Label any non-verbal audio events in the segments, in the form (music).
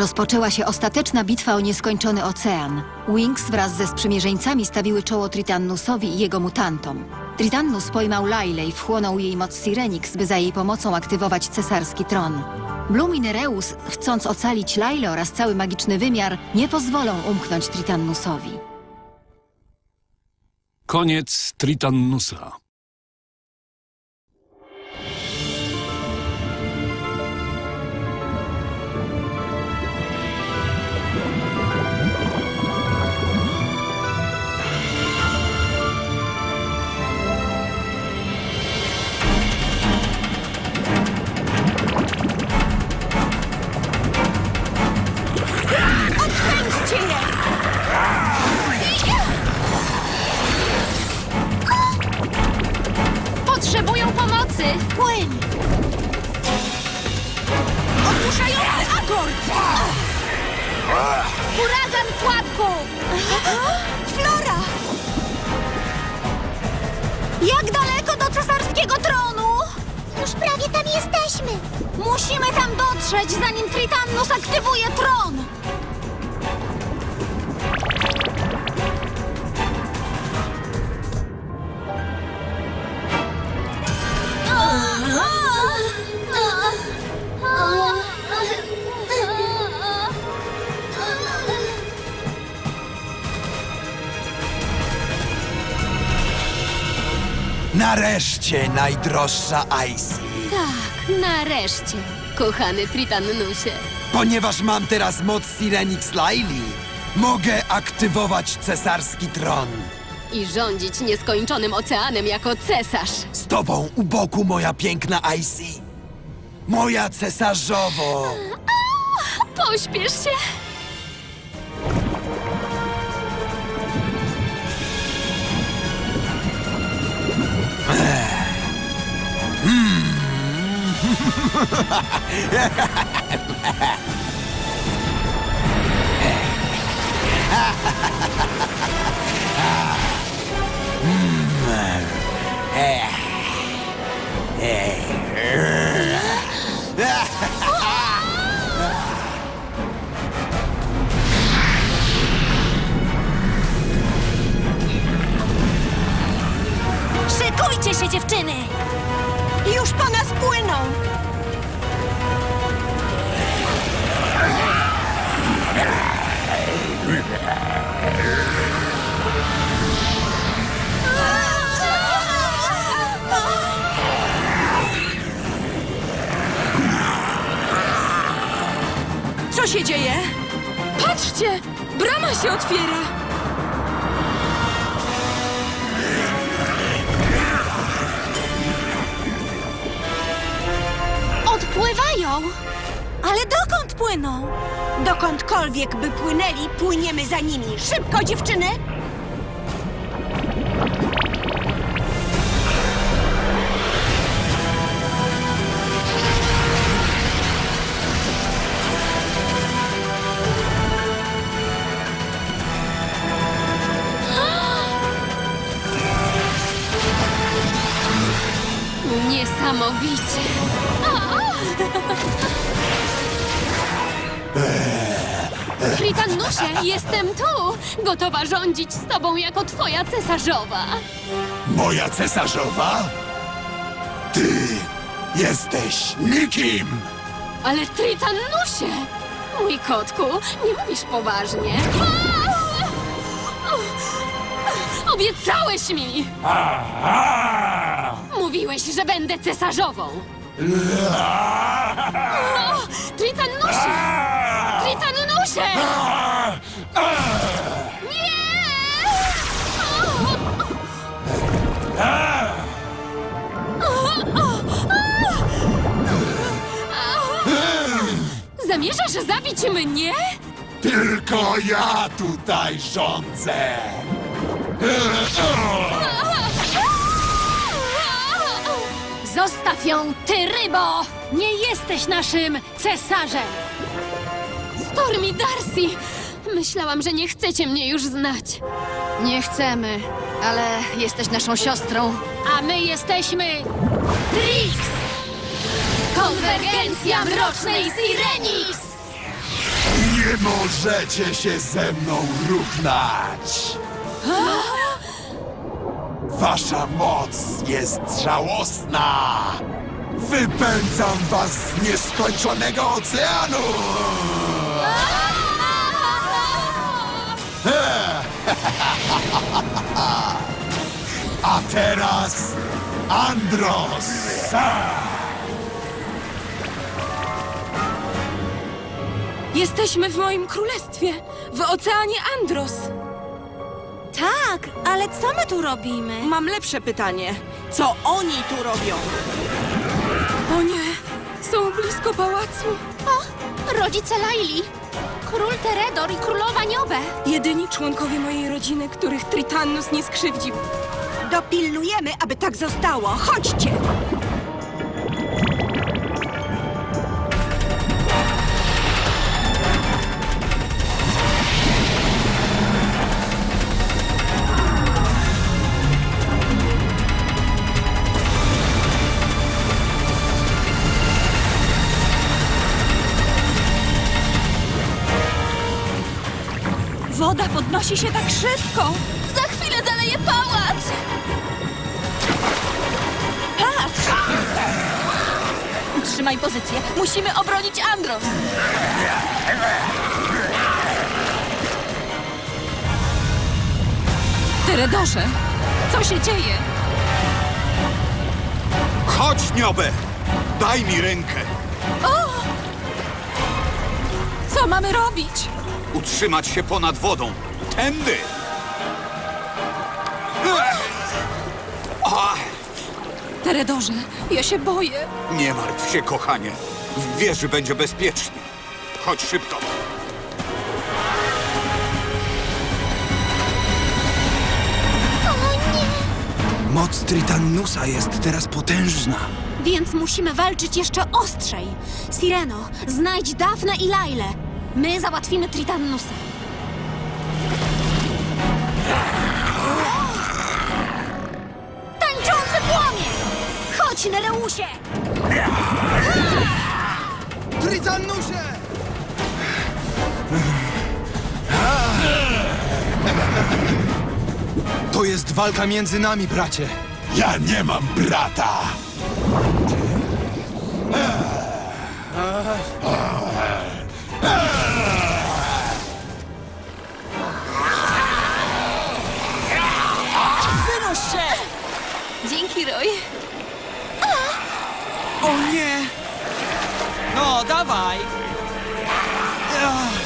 Rozpoczęła się ostateczna bitwa o nieskończony ocean. Wings wraz ze sprzymierzeńcami stawiły czoło Tritannusowi i jego mutantom. Tritannus pojmał Lailę i wchłonął jej moc Sirenix, by za jej pomocą aktywować cesarski tron. Bloom i Nereus, chcąc ocalić Lailę oraz cały magiczny wymiar, nie pozwolą umknąć Tritannusowi. Koniec Tritannusa. Jesteśmy. Musimy tam dotrzeć, zanim Tritannus aktywuje tron. Nareszcie, najdroższa Icy. Tak, nareszcie, kochany Tritannusie. Ponieważ mam teraz moc Sirenix Laili, mogę aktywować cesarski tron. I rządzić nieskończonym oceanem jako cesarz. Z tobą u boku, moja piękna Icy. Moja cesarzowo. Pośpiesz się! Szykujcie się, dziewczyny! Już po nas płyną! Co się dzieje? Patrzcie! Brama się otwiera! Ale dokąd płyną? Dokądkolwiek by płynęli, płyniemy za nimi. Szybko, dziewczyny! Tritannusie, jestem tu! Gotowa rządzić z tobą jako twoja cesarzowa! Moja cesarzowa? Ty jesteś nikim! Ale Tritannusie! Mój kotku, nie mówisz poważnie. Obiecałeś mi! Mówiłeś, że będę cesarzową! O, Nie! Zamierzasz zabić mnie? Tylko ja tutaj rządzę! Zostaw ją, ty rybo! Nie jesteś naszym cesarzem! Stormy Darcy! Myślałam, że nie chcecie mnie już znać. Nie chcemy, ale jesteś naszą siostrą. A my jesteśmy... Trix! Konwergencja Mrocznej Sirenix! Czy możecie się ze mną równać? Wasza moc jest żałosna! Wypędzam was z nieskończonego oceanu! (laughs) A teraz Andros! Jesteśmy w moim królestwie, w oceanie Andros. Tak, ale co my tu robimy? Mam lepsze pytanie. Co oni tu robią? O nie, są blisko pałacu. O, rodzice Laili. Król Teredor i królowa Niobe. Jedyni członkowie mojej rodziny, których Tritannus nie skrzywdził. Dopilnujemy, aby tak zostało. Chodźcie! Podnosi się tak szybko. Za chwilę zaleje pałac! Trzymaj pozycję. Musimy obronić Andros. Teredorze, co się dzieje? Chodź, Niobę! Daj mi rękę! Co mamy robić? Utrzymać się ponad wodą. Tędy! Teredorze, ja się boję. Nie martw się, kochanie. W wieży będzie bezpiecznie. Chodź szybko. Moc Tritannusa jest teraz potężna. Więc musimy walczyć jeszcze ostrzej. Sireno, znajdź Dafnę i Lailę. My załatwimy Tritannusa. Tańczący płomień! Chodź, Nereusie! Tritannusie! To jest walka między nami, bracie. Ja nie mam brata. O nie! No, dawaj! Siostro!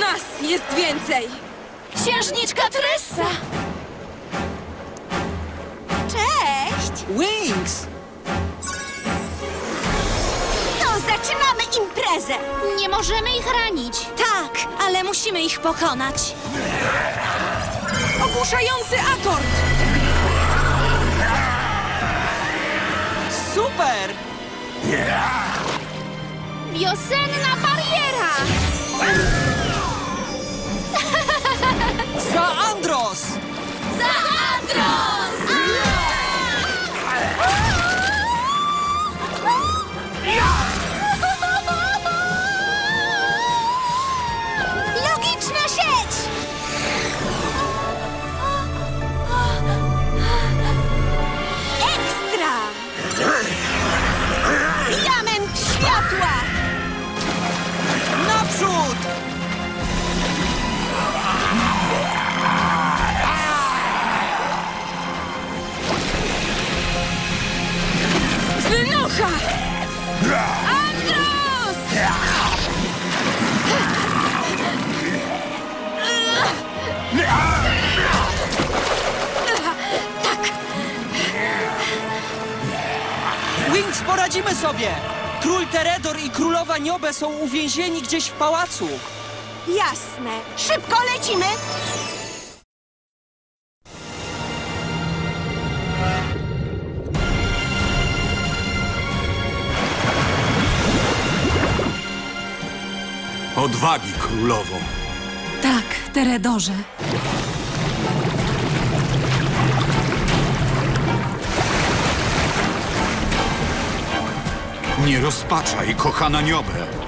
Nas jest więcej. Księżniczka Tryssa! Cześć! Wings! To zaczynamy imprezę! Nie możemy ich ranić. Tak, ale musimy ich pokonać. Ogłuszający akord! Super! Wiosenna bariera! Za Andros! Za Andros! Ducha! Andros! Wings, poradzimy sobie! Król Teredor i królowa Niobe są uwięzieni gdzieś w pałacu. Jasne. Szybko lecimy! Odwagi, królowo. Tak, Teredorze. Nie rozpaczaj, kochana Niobę.